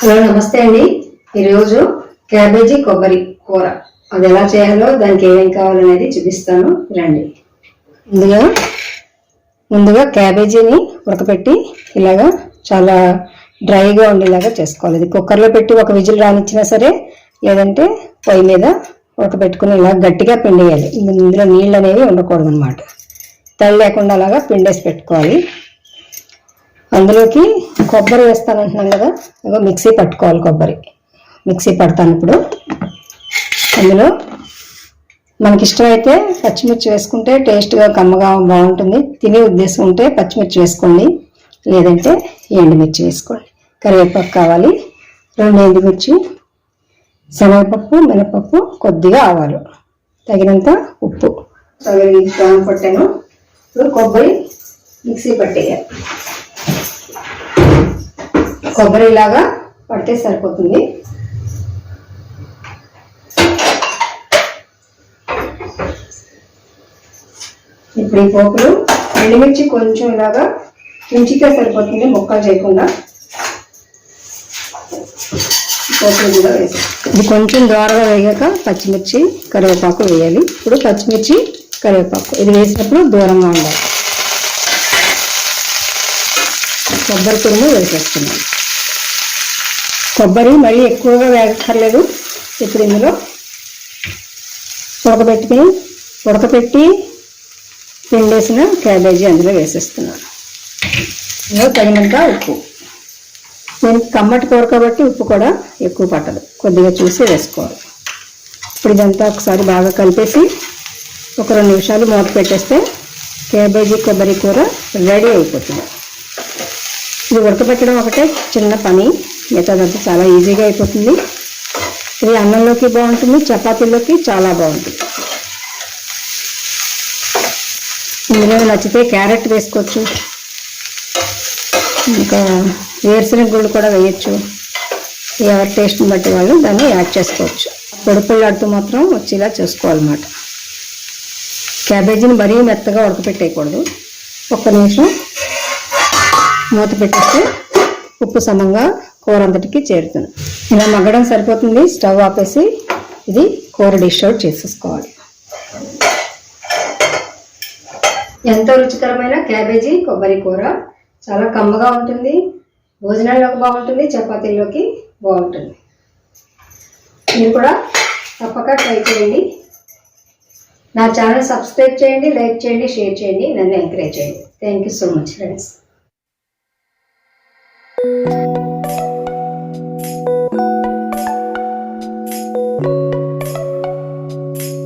Hello నమస్తే అండి. ఈరోజు క్యాబేజీ కొబ్బరి కూర. అది ఎలా చేయాలో దానికి ఏమేం కావాలనేది చూపిస్తాను. రండి. ముందుగా ముందుగా క్యాబేజీని ఉడకపెట్టి ఇలాగా చాలా డ్రైగా ఉండేలాగా చేసుకోవాలి. ఇది కుక్కర్లో పెట్టి ఒక విజిల్ రానిచ్చినా సరే లేదంటే పొయ్యి మీద ఉడకపెట్టుకుని ఇలా గట్టిగా పిండేయాలి. ఇందులో నీళ్ళు అనేవి ఉండకూడదు అనమాట తడి లేకుండా అలాగా పిండేసి పెట్టుకోవాలి. అందులోకి కొబ్బరి వేస్తాను అంటున్నాను కదా ఇగో మిక్సీ పట్టుకోవాలి కొబ్బరి. మిక్సీ పడతాను ఇప్పుడు. అందులో మనకి ఇష్టమైతే పచ్చిమిర్చి వేసుకుంటే టేస్ట్గా కమ్మగా బాగుంటుంది. తినే ఉద్దేశం ఉంటే పచ్చిమిర్చి వేసుకోండి. లేదంటే ఎండుమిర్చి వేసుకోండి. కరివేపాకు కావాలి. రెండు ఎండుమిర్చి శనగపప్పు మినపప్పు కొద్దిగా ఆవాలు. తగినంత ఉప్పు. సగం పట్టాను. ఇప్పుడు కొబ్బరి మిక్సీ పట్టేయాలి. కొబ్బరి ఇలాగా పడితే సరిపోతుంది. ఇప్పుడు ఈ పోపులు ఎండుమిర్చి కొంచెం ఇలాగా ఉంచితే సరిపోతుంది ముక్కలు చేయకుండా. పోపులు కూడా వేసి ఇది కొంచెం దోరగా వేగాక పచ్చిమిర్చి కరివేపాకు వేయాలి. ఇప్పుడు పచ్చిమిర్చి కరివేపాకు. ఇది వేసినప్పుడు దూరంగా ఉండాలి. కొబ్బరి తురుము వేసేస్తున్నాను. కొబ్బరి మరీ ఎక్కువగా వేగక్కర్లేదు. ఇప్పుడు ఇందులో ఉడకబెట్టుకుని ఉడకపెట్టి పిండేసిన క్యాబేజీ అందులో వేసేస్తున్నాను. ఇందులో తగినంత ఉప్పు. నేను కమ్మటి కూర కాబట్టి ఉప్పు కూడా ఎక్కువ పట్టదు. కొద్దిగా చూసి వేసుకోవాలి. ఇప్పుడు ఇదంతా ఒకసారి బాగా కలిపేసి ఒక రెండు నిమిషాలు మూత పెట్టేస్తే క్యాబేజీ కొబ్బరి కూర రెడీ అయిపోతుంది. ఇది ఉడకబెట్టడం ఒకటే చిన్న పని. మిగతాదంతా చాలా ఈజీగా అయిపోతుంది. ఇది అన్నంలోకి బాగుంటుంది చపాతీలోకి చాలా బాగుంటుంది. ఇందులో నచ్చితే క్యారెట్ వేసుకోవచ్చు. ఇంకా వేరుశనగ గుళ్ళు కూడా వేయచ్చు. ఎవరి టేస్ట్ని బట్టి వాళ్ళు దాన్ని యాడ్ చేసుకోవచ్చు. పొడి మాత్రం వచ్చేలా చేసుకోవాలన్నమాట. క్యాబేజీని మరీ మెత్తగా ఉడకపెట్టేయకూడదు. ఒక్క నిమిషం మూత పెట్టేస్తే ఉప్పు సమంగా కూర అంతటికి చేరుతుంది. ఇలా మగ్గడం సరిపోతుంది. స్టవ్ ఆపేసి ఇది కూర డిష్ అవుట్ చేసేసుకోవాలి. ఎంతో రుచికరమైన క్యాబేజీ కొబ్బరి కూర. చాలా కమ్మగా ఉంటుంది. భోజనాల్లోకి బాగుంటుంది. చపాతీల్లోకి బాగుంటుంది. మీరు కూడా తప్పక ట్రై చేయండి. నా ఛానల్ సబ్స్క్రైబ్ చేయండి లైక్ చేయండి షేర్ చేయండి నన్ను ఎంకరేజ్ చేయండి. Thank you so much friends.